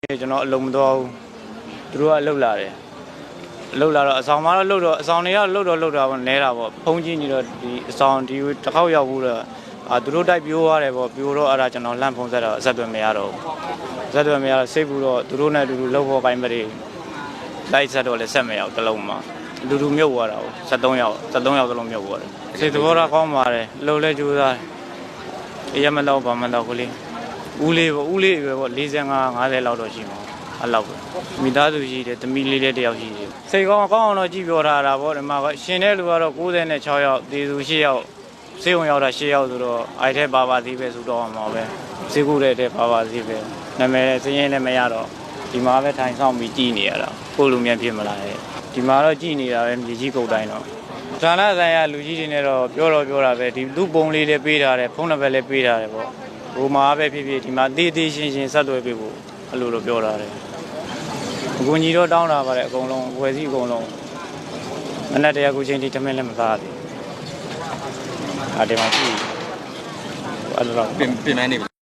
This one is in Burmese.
ကျွန်တော်အလုံးမတော်ဘူးသူတို့ကအလုပ်လာတယ်အလုပ်လာတော့အဆောင်မှာတော့လုပ်တော့အဆောင်တွေကတော့လုပ်တော့လုပ်တာပေါ့နဲတာပေါ့ဖုံးကြီးနေတော့ဒီအဆောင်ဒီတစ်ခေါက်ရောက်ဘူးတော့အာသူတို့တိုက်ပြိုးသွားတယ်ပေါ့ပြိုးတော့အဲ့ဒါကျွန်တော်လန့်ဖုံးဆက်တော့အဆက်အသွယ်မရတော့ဘူးအဆက်အသွယ်မရတော့စိတ်ဘူးတော့သူတို့နဲ့အတူတူလှုပ်ဖို့ပိုင်းမတွေလိုက်ဆက်တော့လည်းဆက်မရဘူးတစ်လုံးမှာအတူတူမြုပ်သွားတာကို73ယောက်73ယောက်သလုံးမြုပ်သွားတယ်စိတ်သဘောထားကောင်းပါတယ်လှုပ်လဲကြိုးစားတယ်အေးရမတော့ဘာမှတော့ကိုလေး ဦးလေးပေါ့ဦးလေးပဲပေါ့45 50လောက်တော့ရှိမှာအဲ့လောက်ပဲမိသားစုရှိတယ်သမီးလေးလေးတစ်ယောက်ရှိတယ်စိတ်ကောင်းကောင်းအောင်တော့ကြည့်ပြောထားတာပေါ့ဒီမှာကရှင်တဲ့လူကတော့96ယောက်တေသူ8ယောက်စေုံရောက်တာ10ယောက်ဆိုတော့အဲ့ထဲပါပါသေးပဲဆိုတော့မှာပဲစေကူတဲ့တဲ့ပါပါသေးပဲနာမည်စရင်းလည်းမရတော့ဒီမှာပဲထိုင်ဆောင်ပြီးကြည်နေရတာကိုလူမြန်ဖြစ်မလာရဲ့ဒီမှာတော့ကြည်နေတာပဲမြေကြီးကုတ်တိုင်းတော့ဌာနဆိုင်ရာလူကြီးတွေနဲ့တော့ပြောတော့ပြောတာပဲဒီလူပုံလေးလည်းပေးထားတယ်ဖုန်းနံပါတ်လည်းပေးထားတယ်ပေါ့ ဟိုမှာပဲဖြစ်ဖြစ်ဒီမှာတည်တည်ရှင်းရှင်းဆက်သွယ်ပေးဖို့အဲ့လိုလိုပြောထားတယ်အကူကြီးတော့တောင်းတာပါတယ်အကုန်လုံးဝယ်စည်းအကုန်လုံးမနေ့တည်းကအခုချိန်ထိထမင်းလည်းမစားသေးဘူးအဲ့ဒီမှာကြည့်အဲ့လိုတော့ပြင်ပြင်မနေပြီ